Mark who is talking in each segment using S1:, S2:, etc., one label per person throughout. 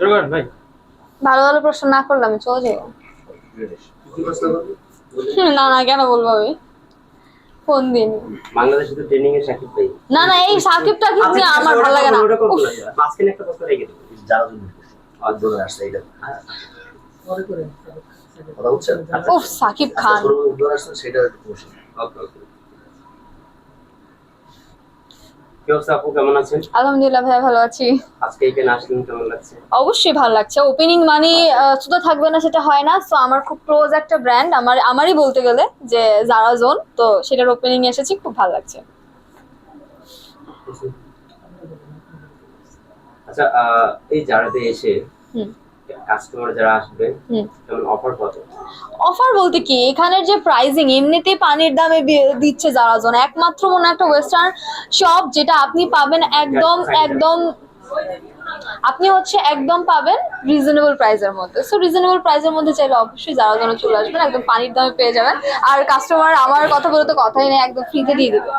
S1: শুরু করেন ভাই।
S2: ভালো ভালো প্রশ্ন না করলে আমি চলে যাব। না না কেন বলব আমি? ফোন দিন?
S3: বাংলাদেশে তো ট্রেনিং এ সাকিব ভাই।
S2: না না এই সাকিব টাকিব
S3: আচ্ছা,
S2: নিয়ে আমার ভালো লাগে না।
S3: মাঝখানে একটা প্রশ্ন রেখে দেবো
S4: যারা জন্য আর দৌড়ে আসছে এটা কথা বুঝছেন
S2: উফ সাকিব খান।
S4: সেটা
S3: ওকে ওকে। কি অবস্থা আপু কেমন আছেন?
S2: আলহামদুলিল্লাহ ভাই ভালো আছি।
S3: আজকে এখানে আসলেন কেমন লাগছে?
S2: অবশ্যই ভালো লাগছে। ওপেনিং মানে শুধু থাকবে না সেটা হয় না। সো আমার খুব ক্লোজ একটা ব্র্যান্ড আমার আমারই বলতে গেলে যে জারা জোন তো সেটার ওপেনিং এসেছি খুব ভালো লাগছে।
S3: আচ্ছা এই জারাতে এসে কাস্টমার যারা আসবে কেমন অফার কত?
S2: অফার বলতে কি এখানের যে প্রাইজিং এমনিতেই পানির দামে দিচ্ছে যারা জন একমাত্র মনে একটা ওয়েস্টার্ন শপ যেটা আপনি পাবেন একদম একদম আপনি হচ্ছে একদম পাবেন রিজনেবল প্রাইসের মধ্যে। সো রিজনেবল প্রাইসের মধ্যে চাইলে অবশ্যই যারা জন চলে আসবেন একদম পানির দামে পেয়ে যাবেন। আর কাস্টমার আমার কথা বলে তো কথাই নেই একদম ফ্রিতে দিয়ে দেবে।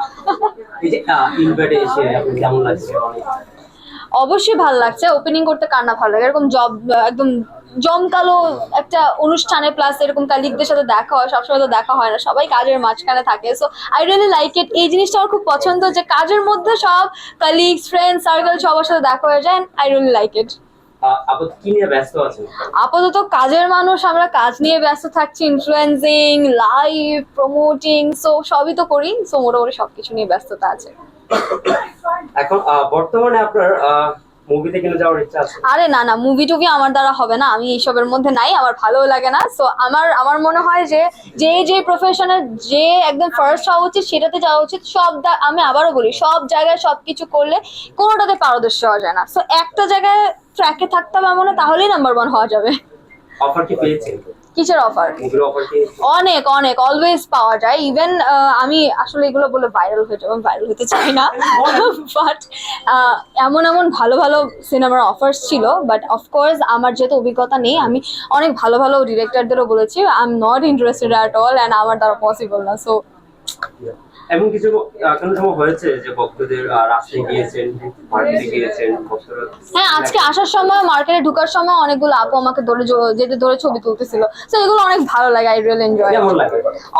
S2: অবশ্যই ভালো লাগছে। ওপেনিং করতে কার না ভালো লাগে? এরকম জব একদম জমকালো একটা অনুষ্ঠানে প্লাস এরকম কালিকদের সাথে দেখা হয় সবসময় তো দেখা হয় না। সবাই কাজের মাঝখানে থাকে। So I really like it এই জিনিসটা আমার খুব পছন্দ যে কাজের মধ্যে সব কালিগস ফ্রেন্ড সার্কেল সবার সাথে দেখা হয়ে যায়। আই রিয়েলি লাইক ইট আপাতত কাজের মানুষ আমরা কাজ নিয়ে ব্যস্ত থাকছি। ইনফ্লুয়েন্সিং লাইভ প্রমোটিং সো সবই তো করি। সো মোটামুটি সবকিছু নিয়ে ব্যস্ততা আছে।
S3: এখন বর্তমানে আপনার মুভিতে কিনে যাওয়ার ইচ্ছা আছে?
S2: আরে না না মুভি টুভি আমার দ্বারা হবে না। আমি এইসবের মধ্যে নাই আমার ভালোও লাগে না। সো আমার আমার মনে হয় যে যে যে প্রফেশনে যে একদম ফার্স্ট হওয়া উচিত সেটাতে যাওয়া উচিত। সব আমি আবারও বলি সব জায়গায় সব কিছু করলে কোনোটাতে পারদর্শী হওয়া যায় না। সো একটা জায়গায় ট্র্যাকে থাকতে হবে এমন তাহলেই নাম্বার ওয়ান হওয়া যাবে।
S3: অফার কি পেয়েছেন?
S2: কিসের অফার অনেক অনেক অলওয়েজ পাওয়া যায়। ইভেন আমি আসলে এগুলো বলে ভাইরাল হয়ে যাব ভাইরাল হতে চাই না। বাট এমন এমন ভালো ভালো সিনেমার অফার্স ছিল। বাট অফকোর্স আমার যেহেতু অভিজ্ঞতা নেই আমি অনেক ভালো ভালো ডিরেক্টরদেরও বলেছি। I am not interested at all and আমার দ্বারা পসিবল না। সো
S3: এমন কিছু কোনো সময় হয়েছে যে ভক্তদের রাস্তায় গিয়েছেন মার্কেটে গিয়েছেন ভক্তরা
S2: হ্যাঁ আজকে আসার সময় মার্কেটে ঢোকার সময় অনেকগুলো আপু আমাকে ধরে যেতে ধরে ছবি তুলতেছিল। তো এগুলো অনেক ভালো লাগে আই রিয়েল এনজয়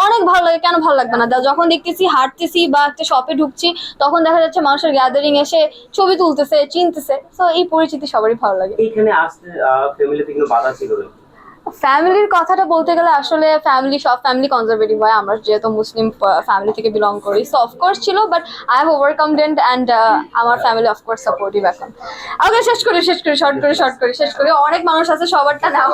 S2: অনেক ভালো লাগে কেন ভালো লাগবে না? যখন দেখতেছি হাঁটতেছি বা একটা শপে ঢুকছি তখন দেখা যাচ্ছে মানুষের গ্যাদারিং এসে ছবি তুলতেছে চিনতেছে। তো এই পরিচিতি সবারই ভালো লাগে।
S3: এইখানে আসতে ফ্যামিলিতে কোনো বাধা ছিল না
S2: ফ্যামিলির কথাটা বলতে গেলে আসলে ফ্যামিলি সব ফ্যামিলি কনজারভেটিভ হয়। আমরা যেহেতু মুসলিম ফ্যামিলি থেকে বিলং করি। সো অফকোর্স ছিল but I have overcome dent and আমার ফ্যামিলি অফকোর্স সাপোর্টিভ এখন। আগে শেষ করি শেষ করি শর্ট করি শর্ট করি শেষ করি। অনেক মানুষ আছে সবারটা নাও।